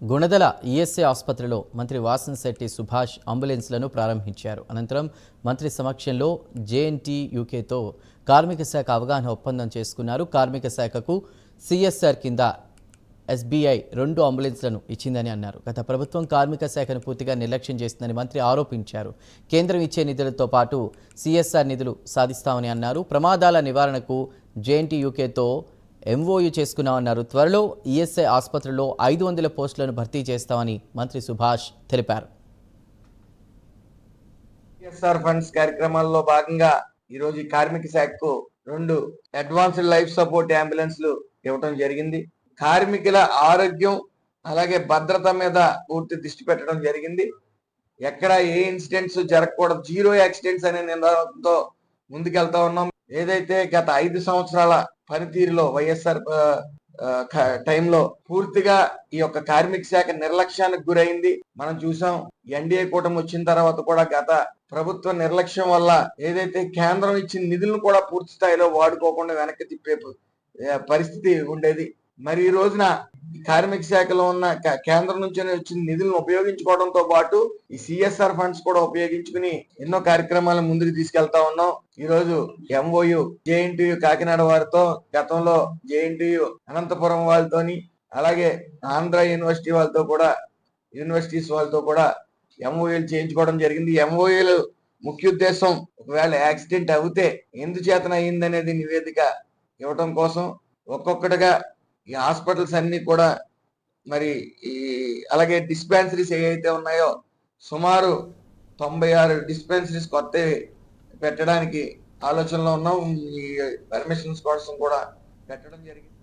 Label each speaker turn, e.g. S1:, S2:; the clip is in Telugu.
S1: గుణదల ఈఎస్ఐ ఆసుపత్రిలో మంత్రి వాసన్శెట్టి సుభాష్ అంబులెన్స్లను ప్రారంభించారు. అనంతరం మంత్రి సమక్షంలో జేఎన్టీ యూకేతో కార్మిక శాఖ అవగాహన ఒప్పందం చేసుకున్నారు. కార్మిక శాఖకు సిఎస్ఆర్ కింద ఎస్బీఐ రెండు అంబులెన్స్లను ఇచ్చిందని అన్నారు. గత ప్రభుత్వం కార్మిక శాఖను పూర్తిగా నిర్లక్ష్యం చేస్తుందని మంత్రి ఆరోపించారు. కేంద్రం ఇచ్చే నిధులతో పాటు సిఎస్ఆర్ నిధులు సాధిస్తామని అన్నారు. ప్రమాదాల నివారణకు జేఎన్టీ యూకేతో ఎంఓయూ చేసుకున్నామన్నారు త్వరలో ఈఎస్ఐ ఆసుపత్రిలో ఐదు వందల పోస్టులను భర్తీ చేస్తామని మంత్రి సుభాష్ తెలిపారు.
S2: సిఎస్ఆర్ ఫండ్స్ కార్యక్రమాల్లో భాగంగా ఈ రోజు కార్మిక శాఖకు రెండు అడ్వాన్స్డ్ లైఫ్ సపోర్ట్ అంబులెన్స్లు ఇవ్వటం జరిగింది. కార్మికుల ఆరోగ్యం అలాగే భద్రత మీద పూర్తి దృష్టి పెట్టడం జరిగింది. ఎక్కడ ఏ ఇన్సిడెంట్స్ జరగకూడదు జీరో యాక్సిడెంట్స్ అనే నినాదంతో ముందుకెళ్తా ఉన్నాం. ఏదైతే గత ఐదు సంవత్సరాల పనితీరులో వైఎస్ఆర్ టైంలో పూర్తిగా ఈ యొక్క కార్మిక శాఖ నిర్లక్ష్యానికి గురైంది. మనం చూసాం ఎన్డీఏ కూటమి వచ్చిన తర్వాత కూడా గత ప్రభుత్వ నిర్లక్ష్యం వల్ల ఏదైతే కేంద్రం ఇచ్చిన నిధులను కూడా పూర్తి స్థాయిలో వాడుకోకుండా వెనక్కి తిప్పే పరిస్థితి ఉండేది. మరి ఈ రోజున కార్మిక శాఖలో ఉన్న కేంద్రం నుంచి వచ్చిన నిధులను ఉపయోగించుకోవడంతో పాటు ఈ సిఎస్ఆర్ ఫండ్స్ కూడా ఉపయోగించుకుని ఎన్నో కార్యక్రమాలను ముందుకు తీసుకెళ్తా ఉన్నాం. ఈ రోజు ఎంఓయు జేఎన్టీయు కాకినాడ వారితో గతంలో జేఎన్టీయు అనంతపురం వాళ్ళతోని అలాగే ఆంధ్ర యూనివర్సిటీ వాళ్ళతో కూడా యూనివర్సిటీస్ వాళ్ళతో కూడా ఎంఓఏలు చేయించుకోవడం జరిగింది. ఎంఓఏలు ముఖ్య ఉద్దేశం ఒకవేళ యాక్సిడెంట్ అవుతే ఎందుచేతన అయిందనేది నివేదిక ఇవ్వటం కోసం ఒక్కొక్కటిగా ఈ హాస్పిటల్స్ అన్ని కూడా మరి ఈ అలాగే డిస్పెన్సరీస్ ఏవైతే ఉన్నాయో సుమారు తొంభై ఆరు డిస్పెన్సరీస్ కొత్తవి పెట్టడానికి ఆలోచనలో ఉన్నాం. ఈ పర్మిషన్స్ కోసం కూడా పెట్టడం జరిగింది.